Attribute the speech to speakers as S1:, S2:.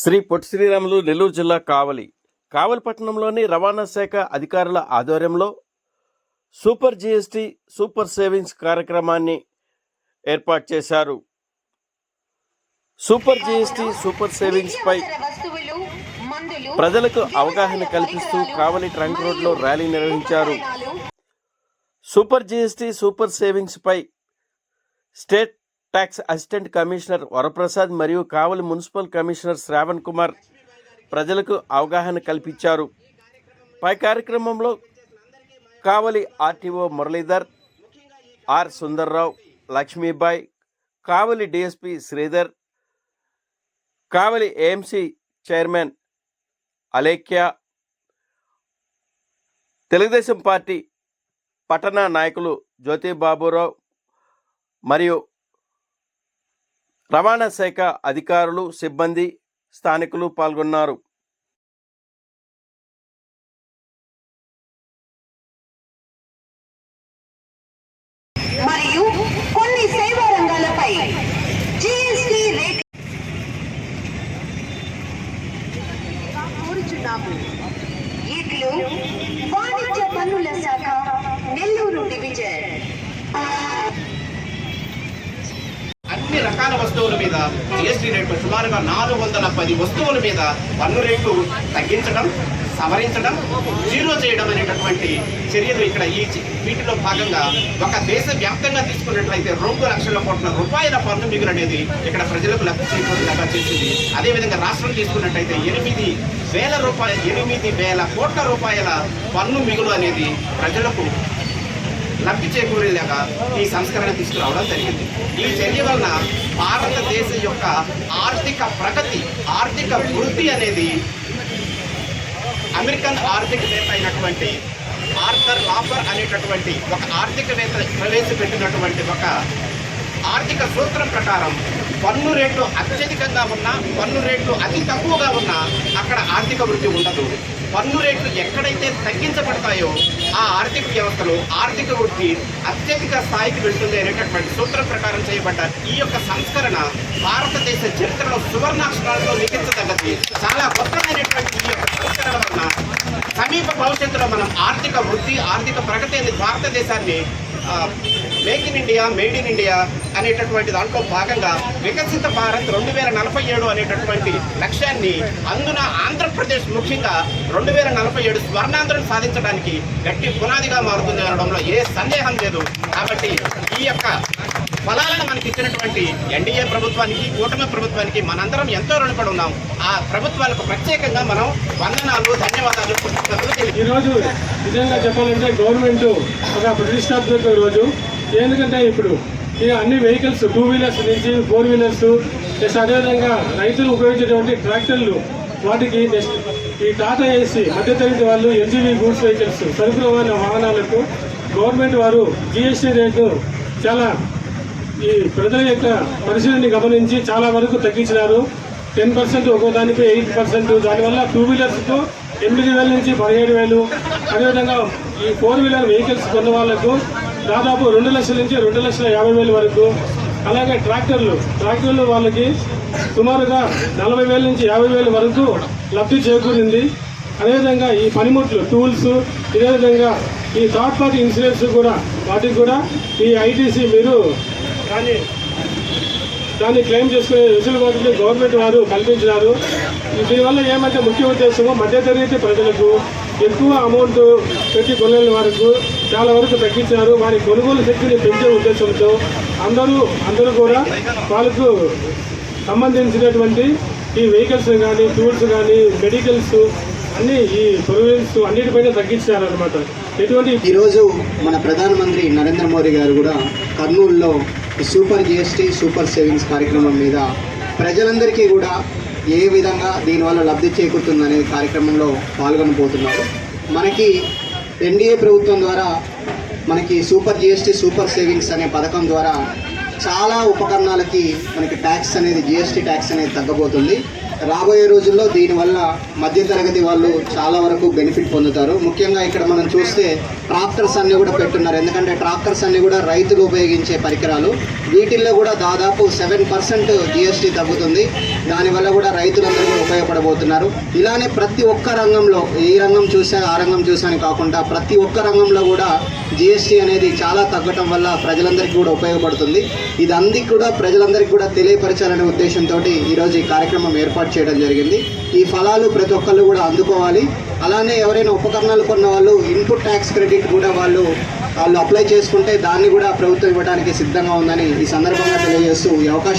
S1: శ్రీ పొట్టి శ్రీరాములు నెల్లూరు జిల్లా కావలి కావలి పట్టణంలోని రవాణా శాఖ అధికారుల ఆధ్వర్యంలో సూపర్ జిఎస్టి సూపర్ సేవింగ్స్ కార్యక్రమాన్ని ఏర్పాటు చేశారు. సూపర్ జిఎస్టి సూపర్ సేవింగ్స్ పై ప్రజలకు అవగాహన కల్పిస్తూ కావలి ట్రంక్ రోడ్లో ర్యాలీ నిర్వహించారు. సూపర్ జిఎస్టి సూపర్ సేవింగ్స్ పై state tax assistant commissioner Varaprasad మరియు కావలి మున్సిపల్ కమిషనర్ శ్రావణ్ కుమార్ ప్రజలకు అవగాహన కల్పించారు. పై కార్యక్రమంలో Kavali RTO Muralidhar R Sundar Rao Lakshmibai Kavali DSP Sridhar Kavali AMC chairman Alekhya Telugu Desam party పట్టణ నాయకులు జ్యోతి బాబురావు మరియు రవాణా శాఖ అధికారులు సిబ్బంది స్థానికులు పాల్గొన్నారు
S2: మరియు కొన్ని సేవా రంగాలపై జిఎస్టి రేట్ కోరుచున్నాము ఇట్లు వాణిజ్య పన్నుల శాఖ నెల్లూరు డివిజన్
S3: అన్ని రకాల వస్తువుల మీద జిఎస్టీ రేటు సుమారుగా నాలుగు వందల పది వస్తువుల మీద పన్ను రేటు తగ్గించడం సవరించడం జీరో చేయడం అనేటటువంటి చర్యలు ఇక్కడ ఈ వీటిలో భాగంగా ఒక దేశ వ్యాప్తంగా తీసుకున్నట్లయితే రెండు లక్షల కోట్ల రూపాయల పన్ను మిగులు అనేది ఇక్కడ ప్రజలకు లబ్ధి చేకూరేలాగా చేసింది. అదేవిధంగా రాష్ట్రం తీసుకున్నట్టయితే ఎనిమిది వేల రూపాయల ఎనిమిది వేల కోట్ల రూపాయల పన్ను మిగులు అనేది ప్రజలకు లబ్ధి చేకూరేలాగా ఈ సంస్కరణ తీసుకురావడం జరిగింది. ఈ చర్య వలన భారతదేశం యొక్క ఆర్థిక ప్రగతి ఆర్థిక వృద్ధి అనేది అమెరికన్ ఆర్థికవేత్త అయినటువంటి ఆర్థర్ లాఫర్ అనేటటువంటి ఒక ఆర్థికవేత్త ప్రవేశపెట్టినటువంటి ఒక ఆర్థిక సూత్రం ప్రకారం పన్ను రేట్లు అత్యధికంగా ఉన్నా పన్ను రేట్లు అతి తక్కువగా ఉన్నా అక్కడ ఆర్థిక వృద్ధి ఉండదు. పన్ను రేట్లు ఎక్కడైతే తగ్గించబడతాయో ఆ ఆర్థిక వ్యవస్థలో ఆర్థిక వృద్ధి అత్యధిక స్థాయికి వెళ్తుంది అనేటటువంటి సూత్రం ప్రకారం చేయబడ్డ ఈ యొక్క సంస్కరణ భారతదేశ చరిత్రలో సువర్ణాక్షరాలతో లిఖించదగ్గది. చాలా గొప్పమైనటువంటి ఈ యొక్క సంస్కరణ వలన సమీప భవిష్యత్తులో మనం ఆర్థిక వృద్ధి ఆర్థిక ప్రగతి అనేది భారతదేశాన్ని make in India made in India అనేటటువంటి దాంట్లో భాగంగా వికసిత భారత్ రెండు వేల నలభై ఏడు అనేటటువంటి లక్ష్యాన్ని అందున ఆంధ్రప్రదేశ్ ముఖ్యంగా రెండు వేల నలభై ఏడు స్వర్ణాంధ్రం సాధించడానికి గట్టి పునాదిగా మారుతుంది అనడంలో ఏ సందేహం లేదు. కాబట్టి ఈ యొక్క ఫలాలను మనకి ఇచ్చినటువంటి ఎన్డీఏ ప్రభుత్వానికి కూటమి ప్రభుత్వానికి మనందరం ఎంతో రుణపడి ఉన్నాం. ఆ ప్రభుత్వాలకు ప్రత్యేకంగా మనం వందనాలు ధన్యవాదాలు
S4: ఈరోజు నిజంగా చెప్పాలంటే గవర్నమెంట్ ఒక ప్రతిష్టాత్మక రోజు. ఎందుకంటే ఇప్పుడు ఈ అన్ని వెహికల్స్ టూ వీలర్స్ నుంచి ఫోర్ వీలర్స్ ప్లస్ అదేవిధంగా రైతులు ఉపయోగించేటువంటి ట్రాక్టర్లు వాటికి నెక్స్ట్ ఈ టాటా ఏసీ మధ్యతరగతి వాళ్ళు ఎన్జీవీ గూడ్స్ వెహికల్స్ సరుకు రవాణా వాహనాలకు గవర్నమెంట్ వారు జిఎస్టీ రేటు చాలా ఈ ప్రజల యొక్క పరిస్థితిని గమనించి చాలా వరకు తగ్గించినారు. టెన్ పర్సెంట్ ఒక్కో దానికి ఎయిట్ పర్సెంట్. దానివల్ల టూ వీలర్స్కు ఎనిమిది వేల నుంచి పదిహేడు వేలు. అదేవిధంగా ఈ ఫోర్ వీలర్ వెహికల్స్ కొన్న వాళ్ళకు దాదాపు రెండు లక్షల నుంచి రెండు లక్షల యాభై వేల వరకు. అలాగే ట్రాక్టర్లు ట్రాక్టర్లు వాళ్ళకి సుమారుగా నలభై వేల నుంచి యాభై వేల వరకు లబ్ధి చేకూరింది. అదేవిధంగా ఈ పనిముట్లు టూల్స్ ఇదేవిధంగా ఈ థర్డ్ పార్టీ ఇన్సూరెన్స్ కూడా వాటికి కూడా ఈ ఐటీసీ మీరు కానీ దాన్ని క్లెయిమ్ చేసుకునే వెసులుబాటుని గవర్నమెంట్ వారు కల్పించినారు. దీనివల్ల ఏమంటే ముఖ్య ఉద్దేశము మధ్యతరగతి ప్రజలకు ఎక్కువ అమౌంట్ పెట్టి కొనలేని వారికి చాలా వరకు తగ్గించారు వారి కొనుగోలు శక్తిని పెంచే ఉద్దేశంతో అందరూ అందరూ కూడా వాళ్ళకు సంబంధించినటువంటి ఈ వెహికల్స్ కానీ టూల్స్ కానీ మెడికల్స్ అన్ని ఈ ప్రొవిజన్స్ అన్నిటిపైన తగ్గించారు అనమాట ఎటువంటి
S5: ఈరోజు మన ప్రధానమంత్రి నరేంద్ర మోడీ గారు కూడా కర్నూలులో ఈ సూపర్ జిఎస్టీ సూపర్ సేవింగ్స్ కార్యక్రమం మీద ప్రజలందరికీ కూడా ఏ విధంగా దీనివల్ల లబ్ధి చేకూరుతుందనే కార్యక్రమంలో పాల్గొనబోతున్నారు. మనకి ఎన్డీఏ ప్రభుత్వం ద్వారా మనకి సూపర్ జిఎస్టీ సూపర్ సేవింగ్స్ అనే పథకం ద్వారా చాలా ఉపకరణాలకి మనకి ట్యాక్స్ అనేది జిఎస్టీ ట్యాక్స్ అనేది తగ్గబోతుంది. రాబోయే రోజుల్లో దీనివల్ల మధ్యతరగతి వాళ్ళు చాలా వరకు బెనిఫిట్ పొందుతారు. ముఖ్యంగా ఇక్కడ మనం చూస్తే ట్రాక్టర్స్ అన్ని కూడా పెట్టున్నారు. ఎందుకంటే ట్రాక్టర్స్ అన్ని కూడా రైతులు ఉపయోగించే పరికరాలు. వీటిల్లో కూడా దాదాపు సెవెన్ పర్సెంట్ జిఎస్టీ తగ్గుతుంది. దానివల్ల కూడా రైతులందరూ కూడా ఉపయోగపడబోతున్నారు. ఇలానే ప్రతి ఒక్క రంగంలో ఏ రంగం చూసా ఆ రంగం చూసాని కాకుండా ప్రతి ఒక్క రంగంలో కూడా జిఎస్టీ అనేది చాలా తగ్గటం వల్ల ప్రజలందరికీ కూడా ఉపయోగపడుతుంది. ఇది అందరికీ కూడా ప్రజలందరికీ కూడా తెలియపరచాలనే ఉద్దేశంతో ఈరోజు ఈ కార్యక్రమం ఏర్పాటు ఏర్పాటు చేయడం జరిగింది. ఈ ఫలాలు ప్రతి ఒక్కళ్ళు కూడా అందుకోవాలి. అలానే ఎవరైనా ఉపకరణాలు కొన్న వాళ్ళు ఇన్పుట్ ట్యాక్స్ క్రెడిట్ కూడా వాళ్ళు వాళ్ళు అప్లై చేసుకుంటే దాన్ని కూడా ప్రభుత్వం ఇవ్వడానికి సిద్ధంగా ఉందని ఈ సందర్భంగా తెలియజేస్తూ ఈ అవకాశం